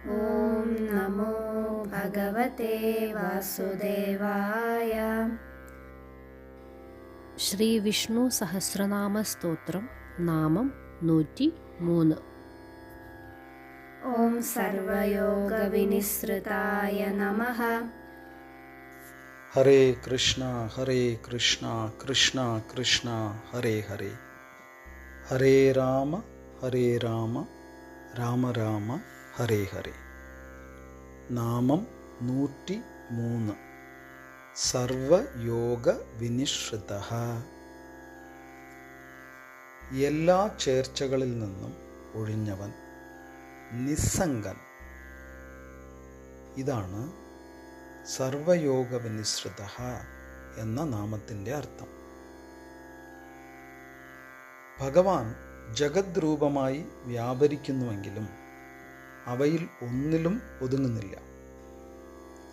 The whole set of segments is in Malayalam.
ॐ नमो भगवते वासुदेवाय। श्रीविष्णुसहस्रनामस्तोत्रं नामं नूटि मून् ॐ सर्वयोगविनिसृताय नमः। हरे कृष्ण हरे कृष्ण कृष्ण कृष्ण हरे हरे। हरे राम हरे राम राम राम। ഹരേ ഹരേ. നാമം നൂറ്റി മൂന്ന് സർവയോഗ വിനിശ്രിത എല്ലാ ചേർച്ചകളിൽ നിന്നും ഒഴിഞ്ഞവൻ നിസ്സംഗൻ. ഇതാണ് സർവയോഗ വിനിശ്രിത എന്ന നാമത്തിന്റെ അർത്ഥം. ഭഗവാൻ ജഗദ്രൂപമായി വ്യാപരിക്കുന്നുവെങ്കിലും അവയിൽ ഒന്നിലും ഒതുങ്ങുന്നില്ല.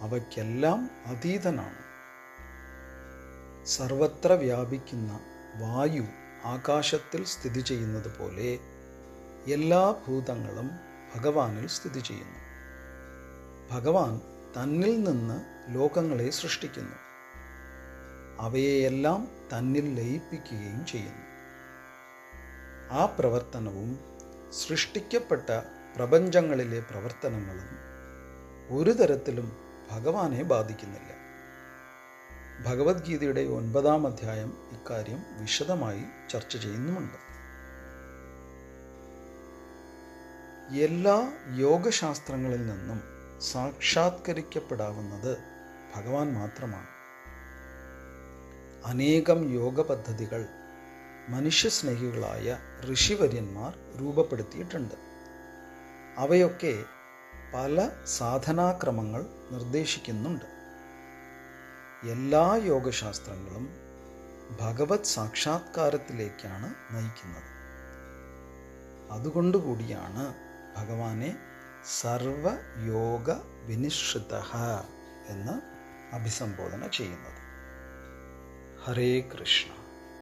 അവയ്ക്കെല്ലാം അതീതനാണ്. സർവത്ര വ്യാപിക്കുന്ന വായു ആകാശത്തിൽ സ്ഥിതി ചെയ്യുന്നത് പോലെ എല്ലാ ഭൂതങ്ങളും ഭഗവാനിൽ സ്ഥിതി ചെയ്യുന്നു. ഭഗവാൻ തന്നിൽ നിന്ന് ലോകങ്ങളെ സൃഷ്ടിക്കുന്നു. അവയെയെല്ലാം തന്നിൽ ലയിപ്പിക്കുകയും ചെയ്യുന്നു. ആ പ്രവർത്തനവും സൃഷ്ടിക്കപ്പെട്ട പ്രപഞ്ചങ്ങളിലെ പ്രവർത്തനങ്ങളും ഒരു തരത്തിലും ഭഗവാനെ ബാധിക്കുന്നില്ല. ഭഗവത്ഗീതയുടെ ഒൻപതാം അധ്യായം ഇക്കാര്യം വിശദമായി ചർച്ച ചെയ്യുന്നുമുണ്ട്. എല്ലാ യോഗശാസ്ത്രങ്ങളിൽ നിന്നും സാക്ഷാത്കരിക്കപ്പെടാവുന്നത് ഭഗവാൻ മാത്രമാണ്. അനേകം യോഗ പദ്ധതികൾ മനുഷ്യസ്നേഹികളായ ഋഷിവര്യന്മാർ രൂപപ്പെടുത്തിയിട്ടുണ്ട്. അവയൊക്കെ പല സാധനാക്രമങ്ങൾ നിർദ്ദേശിക്കുന്നുണ്ട്. എല്ലാ യോഗശാസ്ത്രങ്ങളും ഭഗവത് സാക്ഷാത്കാരത്തിലേക്കാണ് നയിക്കുന്നത്. അതുകൊണ്ടുകൂടിയാണ് ഭഗവാനെ സർവയോഗ വിനിശ്രിത എന്ന് അഭിസംബോധന ചെയ്യുന്നത്. ഹരേ കൃഷ്ണ.